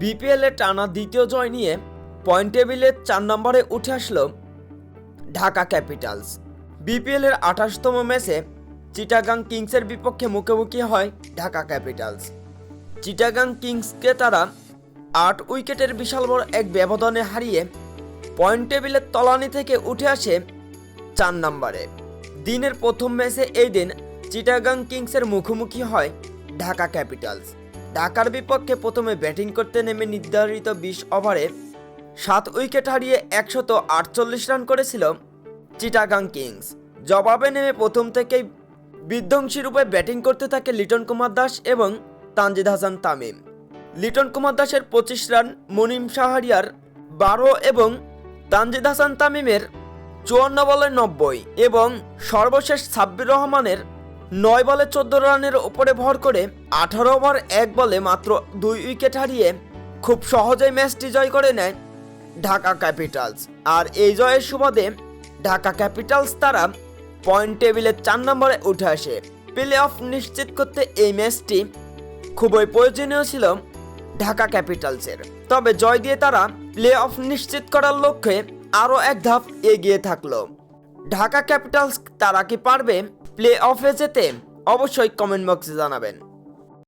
BPL টানা দ্বিতীয় জয় নিয়ে পয়েন্ট টেবিলে চার নম্বরে উঠে আসলো ঢাকা ক্যাপিটালস। বিপিএল এর আঠাশতম ম্যাচে চিটাগাং কিংসের বিপক্ষে মুখোমুখি হয় ঢাকা ক্যাপিটালস। চিটাগাং কিংসকে তারা আট উইকেটের বিশাল বড় এক ব্যবধানে হারিয়ে পয়েন্ট টেবিলের তলানি থেকে উঠে আসে চার নম্বরে। দিনের প্রথম ম্যাচে এই দিন চিটাগাং কিংসের মুখোমুখি হয় ঢাকা ক্যাপিটালস। ঢাকার বিপক্ষে প্রথমে ব্যাটিং করতে নেমে নির্ধারিত বিশ ওভারে সাত উইকেট হারিয়ে একশত আটচল্লিশ রান করেছিল চিটাগাং কিংস। জবাবে নেমে প্রথম থেকেই বিধ্বংসী রূপে ব্যাটিং করতে থাকে লিটন কুমার দাস এবং তানজিদ হাসান তামিম। লিটন কুমার দাসের পঁচিশ রান, মুনিম শাহরিয়ার বারো এবং তানজিদ হাসান তামিমের চুয়ান্ন বলে নব্বই এবং সর্বশেষ সাব্বির রহমানের নয় বলে চোদ্দ রানের ওপরে ভর করে আঠারো ওভার, এক বলে মাত্র দুই উইকেট হারিয়ে খুব সহজেই ম্যাচটি জয় করে নেয় ঢাকা ক্যাপিটালস। আর এই জয়ের সুবাদে ঢাকা ক্যাপিটালস তারা পয়েন্ট টেবিলের চার নম্বরে উঠে আসে। প্লে অফ নিশ্চিত করতে এই ম্যাচটি খুবই প্রয়োজনীয় ছিল ঢাকা ক্যাপিটালসের। তবে জয় দিয়ে তারা প্লে অফ নিশ্চিত করার লক্ষ্যে আরও এক ধাপ এগিয়ে থাকল। ঢাকা ক্যাপিটালস তারা কি পারবে প্লে অফে যেতে অবশ্যই কমেন্ট বক্সে জানাবেন।